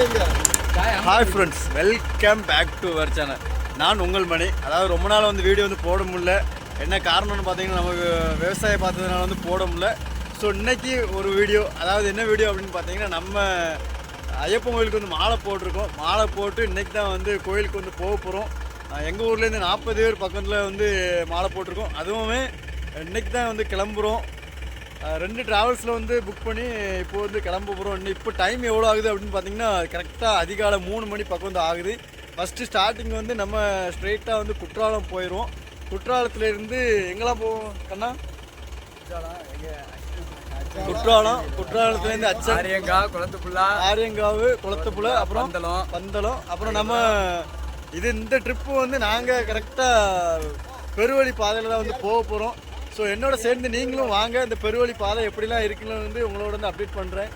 Hi friends welcome back to our channel நான் உங்கள் மணி. அதாவது ரொம்ப நாள் வந்து வீடியோ வந்து போட முடியல. என்ன காரணம்னு பார்த்தீங்கன்னா நமக்கு விவசாயம் பார்த்ததுனால வந்து போட முடியல. ஸோ இன்றைக்கி ஒரு வீடியோ அதாவது என்ன வீடியோ அப்படின்னு பார்த்தீங்கன்னா நம்ம ஐயப்பன் கோயிலுக்கு வந்து மாலை போட்டிருக்கோம். மாலை போட்டு இன்னைக்கு தான் வந்து கோயிலுக்கு வந்து போக போகிறோம் எங்கள் ஊர்லேருந்து நாற்பது பேர் பக்கத்தில் வந்து மாலை போட்டிருக்கோம். அதுவுமே இன்றைக்கி தான் வந்து கிளம்புறோம். ரெண்டு ட்ராவல்ஸில் வந்து புக் பண்ணி இப்போ வந்து கிளம்ப போகிறோம் இன்னும் இப்போ டைம் எவ்வளோ ஆகுது அப்படின்னு பார்த்தீங்கன்னா கரெக்டாக அதிகாலை மூணு மணி பக்கம் வந்து ஆகுது. ஃபஸ்ட்டு ஸ்டார்டிங் வந்து நம்ம ஸ்ட்ரெயிட்டாக வந்து குற்றாலம் போயிடுவோம் குற்றாலத்துலேருந்து எங்கெல்லாம் போவோம் கண்ணா? குற்றாலம் குற்றாலத்துலேருந்து அச்சன் ஆரியங்கா குளத்துக்குள்ளா ஆரியங்காவு குளத்துப்புல அப்புறம் பந்தளம். பந்தளம் அப்புறம் நம்ம இது இந்த ட்ரிப்பு வந்து நாங்கள் கரெக்டாக பெருவழி பாதையில் தான் வந்து போக போகிறோம் ஸோ என்னோட சேர்ந்து நீங்களும் வாங்க இந்த பெருவழி பாதை எப்படிலாம் இருக்குன்னு வந்து உங்களோட வந்து அப்டேட் பண்ணுறேன்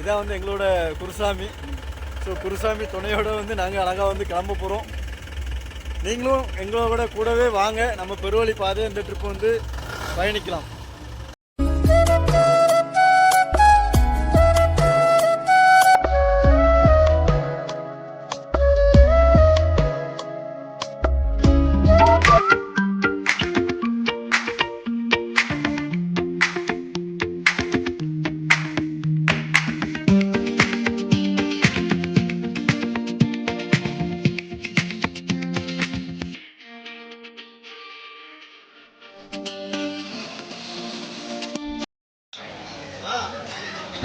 இதான் வந்து எங்களோட குருசாமி. ஸோ குருசாமி துணையோட வந்து நாங்கள் அழகாக வந்து கிளம்ப போகிறோம் நீங்களும் எங்களோட கூடவே வாங்க. நம்ம பெருவழி பாதை இந்த ட்ரிப் வந்து பயணிக்கலாம்.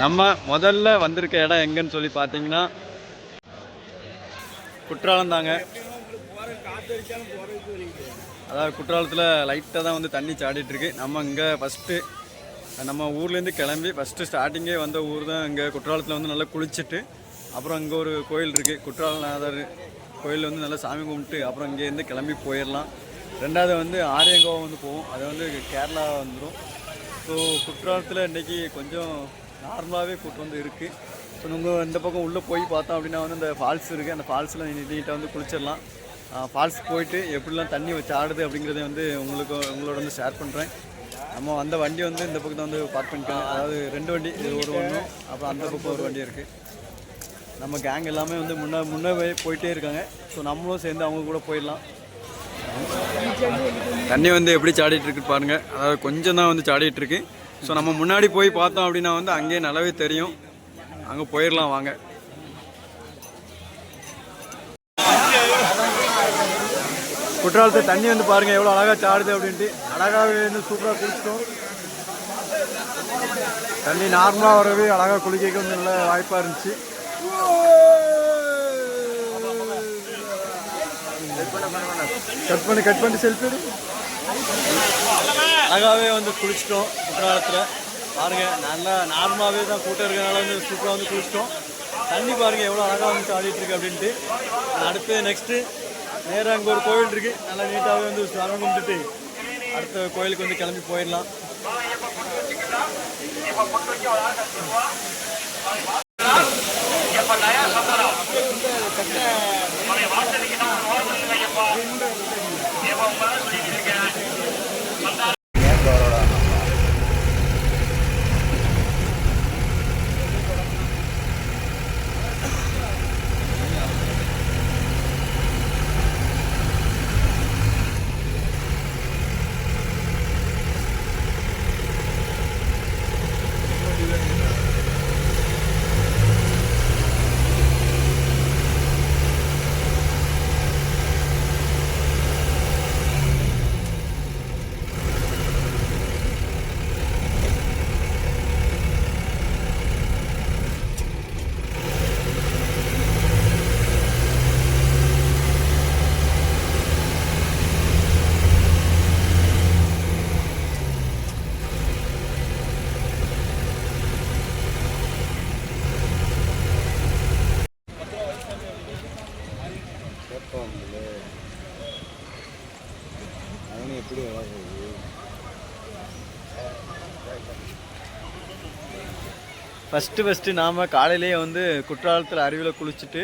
நம்ம முதல்ல வந்திருக்க இடம் எங்கன்னு சொல்லி பார்த்தீங்கன்னா குற்றாலம் தாங்க. அதாவது குற்றாலத்தில் லைட்டாக தான் வந்து தண்ணி சாடிட்டுருக்கு. நம்ம இங்கே ஃபஸ்ட்டு நம்ம ஊர்லேருந்து கிளம்பி ஃபஸ்ட்டு ஸ்டார்டிங்கே வந்த ஊர் தான் இங்கே குற்றாலத்தில் வந்து நல்லா குளிச்சுட்டு அப்புறம் இங்கே ஒரு கோயில் இருக்குது குற்றாலநாதர் கோயில் வந்து நல்லா சாமி கும்பிட்டு அப்புறம் இங்கேருந்து கிளம்பி போயிடலாம் ரெண்டாவது வந்து ஆரியங்கோவம் வந்து போவோம். அது வந்து கேரளா வந்துடும் ஸோ குற்றாலத்தில் இன்றைக்கி கொஞ்சம் நார்மலாகவே கூட்டம் வந்து இருக்குது ஸோ நம்ம இந்த பக்கம் உள்ளே போய் பார்த்தோம் அப்படின்னா வந்து இந்த ஃபால்ஸ் இருக்குது அந்த ஃபால்ஸில் நீட்டாக வந்து குளிச்சிடலாம். ஃபால்ஸ் போயிட்டு எப்படிலாம் தண்ணி வச்சு ஆடுது அப்படிங்கிறத வந்து உங்களுக்கு உங்களோட வந்து ஷேர் பண்ணுறேன் நம்ம வந்த வண்டி வந்து இந்த பக்கத்தை வந்து பார்க் பண்ணிக்கலாம். அதாவது ரெண்டு வண்டி இது ஒரு ஒன்றும் அப்புறம் அந்த பக்கம் ஒரு வண்டி இருக்குது நம்ம கேங் எல்லாமே வந்து முன்னே முன்னே போய் போயிட்டே இருக்காங்க. ஸோ நம்மளும் சேர்ந்து அவங்க கூட போயிடலாம். தண்ணி வந்து எப்படி சாடிட்டு இருக்கு அதாவது கொஞ்சம் தான் வந்து சாடிட்டு இருக்கு. ஸோ நம்ம முன்னாடி போய் பார்த்தோம் அப்படின்னா வந்து அங்கேயே நல்லாவே தெரியும் அங்கே போயிடலாம் வாங்க குற்றாலத்தை தண்ணி வந்து பாருங்க எவ்வளோ அழகாக சாடுது அப்படின்ட்டு அழகாகவே வந்து சூப்பராக குளிச்சிட்டோம் தண்ணி நார்மலாக வரவே அழகாக குளிக்க வந்து நல்ல வாய்ப்பாக இருந்துச்சு கட் பண்ணி கட் பண்ணி செல்ஃபி அழகாகவே வந்து குளிச்சிட்டோம் குற்றாலத்தில். பாருங்க நல்லா நார்மலாகவே தான் கூட்டம் இருக்கிறனால வந்து சூப்பராக வந்து குளிச்சிட்டோம். தண்ணி பாருங்கள் எவ்வளோ அழகாக வந்து ஆடிட்டு இருக்கு அப்படின்ட்டு. அடுத்து நெக்ஸ்ட்டு நேராக அங்கே ஒரு கோவில் இருக்கு. நல்லா நீட்டாகவே வந்து ஸ்நானம் கும்பிட்டுட்டு அடுத்த கோயிலுக்கு வந்து கிளம்பி போயிடலாம். ஃபஸ்ட்டு ஃபஸ்ட்டு நாம் காலையிலேயே வந்து குற்றாலத்தில் அருவியில் குளிச்சுட்டு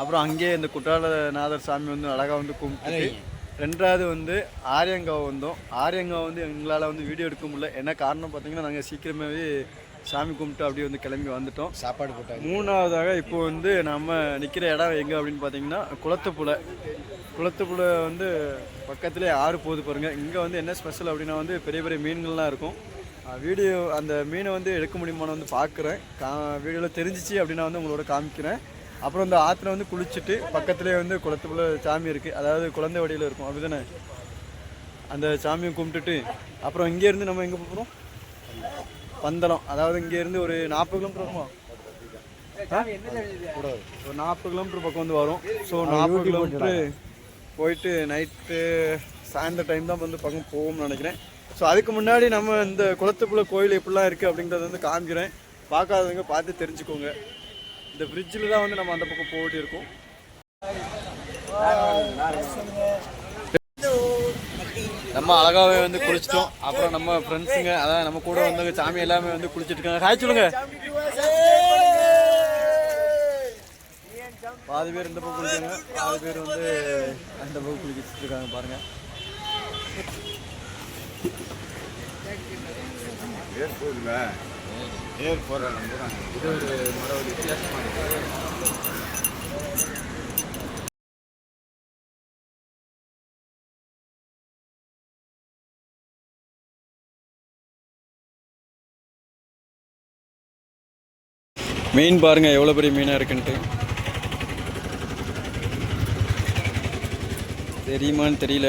அப்புறம் அங்கேயே இந்த குற்றாலநாதர் சாமி வந்து அழகாக வந்து கும்பிட்டு ரெண்டாவது வந்து ஆரியங்காவ் வந்தோம். ஆரியங்காவ் வந்து எங்களால் வந்து வீடியோ எடுக்க முடியல. என்ன காரணம் பார்த்தீங்கன்னா நாங்கள் சீக்கிரமாகவே சாமி கும்பிட்டு அப்படியே வந்து கிளம்பி வந்துட்டோம். சாப்பாடு போட்டாங்க மூணாவதாக இப்போ வந்து நம்ம நிற்கிற இடம் எங்கே அப்படின்னு பார்த்தீங்கன்னா குளத்துப்புழை குளத்துப்புழை வந்து பக்கத்துலேயே ஆறு போகுது பாருங்க. இங்கே வந்து என்ன ஸ்பெஷல் அப்படின்னா வந்து பெரிய பெரிய மீன்கள்லாம் இருக்கும். வீடியோ அந்த மீனை வந்து எடுக்க முடியுமான்னு வந்து பார்க்குறேன். கா வீடியோவில் தெரிஞ்சிச்சு அப்படின்னா வந்து உங்களோட காமிக்கிறேன். அப்புறம் இந்த ஆற்றுல வந்து குளிச்சுட்டு பக்கத்துலேயே வந்து குளத்துப்புழை சாமி இருக்குது அதாவது குழந்தை வடியில் இருக்கும். அப்படிதானே? அந்த சாமியை கும்பிட்டுட்டு அப்புறம் இங்கேருந்து நம்ம எங்கே போகிறோம் பந்தளம். அதாவது இங்கேருந்து ஒரு நாற்பது கிலோமீட்டர் வருமா ஒரு நாற்பது கிலோமீட்டர் பக்கம் வந்து வரும். ஸோ நாற்பது கிலோமீட்டர் போயிட்டு நைட்டு சாயந்தர டைம் தான் வந்து பக்கம் போகும்னு நினைக்கிறேன். ஸோ அதுக்கு முன்னாடி நம்ம இந்த குளத்துக்குள்ளே கோயில் எப்படிலாம் இருக்குது அப்படிங்கிறத வந்து காமிக்கிறேன். பார்க்காதவங்க பார்த்து தெரிஞ்சுக்கோங்க. இந்த ஃப்ரிட்ஜில் தான் வந்து நம்ம அந்த பக்கம் போட்டு இருக்கோம். நம்ம அழகாவே வந்து குளிச்சிட்டோம். அப்புறம் நம்ம ஃப்ரெண்ட்ஸுங்க அதான் நம்ம கூட வந்தவங்க சாமி எல்லாமே வந்து குளிச்சிட்டு இருக்காங்க. ஹாய் சொல்லுங்க. பாதி பேர் இந்த பக்கம் குளிக்காங்க பாதி பேர் வந்து அந்த பக்கம் குளிச்சுட்டு இருக்காங்க பாருங்க. ஏர் போகுதுல ஏர் போகிறாங்க இது ஒரு மர வித்தியாசமாக வித்தியாசமான மீன் பாருங்க எவ்வளோ பெரிய மீனாக இருக்குன்ட்டு. தெரியுமான்னு தெரியல.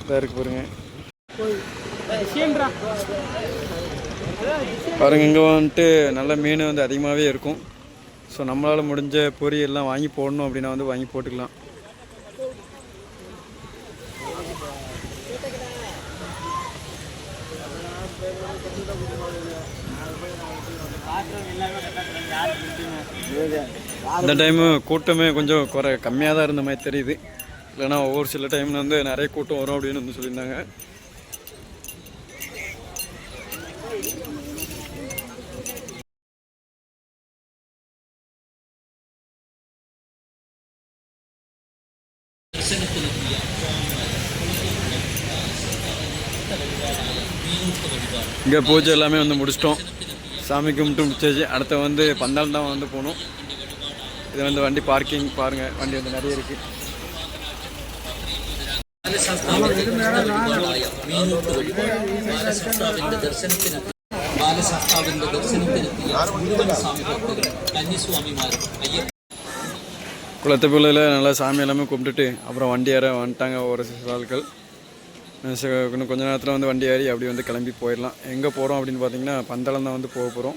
இதாக இருக்கு பாருங்க. பாருங்க இங்கே வந்துட்டு நல்ல மீன் வந்து அதிகமாகவே இருக்கும். ஸோ நம்மளால் முடிஞ்ச பொரியெல்லாம் வாங்கி போடணும் அப்படின்னா வந்து வாங்கி போட்டுக்கலாம். இந்த டைமு கூட்டமே கொஞ்சம் குறை கம்மியாக தான் இருந்த மாதிரி தெரியுது. இல்லைன்னா ஒவ்வொரு சில டைமில் வந்து நிறைய கூட்டம் வரும் அப்படின்னு வந்து சொல்லியிருந்தாங்க. இங்கே பூஜை எல்லாமே வந்து முடிச்சிட்டோம் சாமி கும்பிட்டு முடிச்சாச்சு அடுத்து வந்து பந்தால் தான் வந்து போகணும் இது வந்து வண்டி பார்க்கிங் பாருங்கள் வண்டி வந்து நிறைய இருக்குது ബാലശാസ്താവിന്റെ ദർശനത്തിനെത്തിയ മുഴുവൻ സ്വാമി ഭക്തരും കന്യസ്വാമിമാരും അയ്യപ്പ குளத்துக்குள்ளில் நல்லா சாமி எல்லாமே கும்பிட்டுட்டு அப்புறம் வண்டி ஏற வந்துட்டாங்க ஒரு சில ஆட்கள். இன்னும் கொஞ்ச நேரத்தில் வந்து வண்டி ஏறி அப்படி வந்து கிளம்பி போயிடலாம். எங்கே போகிறோம் அப்படின்னு பார்த்தீங்கன்னா பந்தளம் தான் வந்து போக போகிறோம்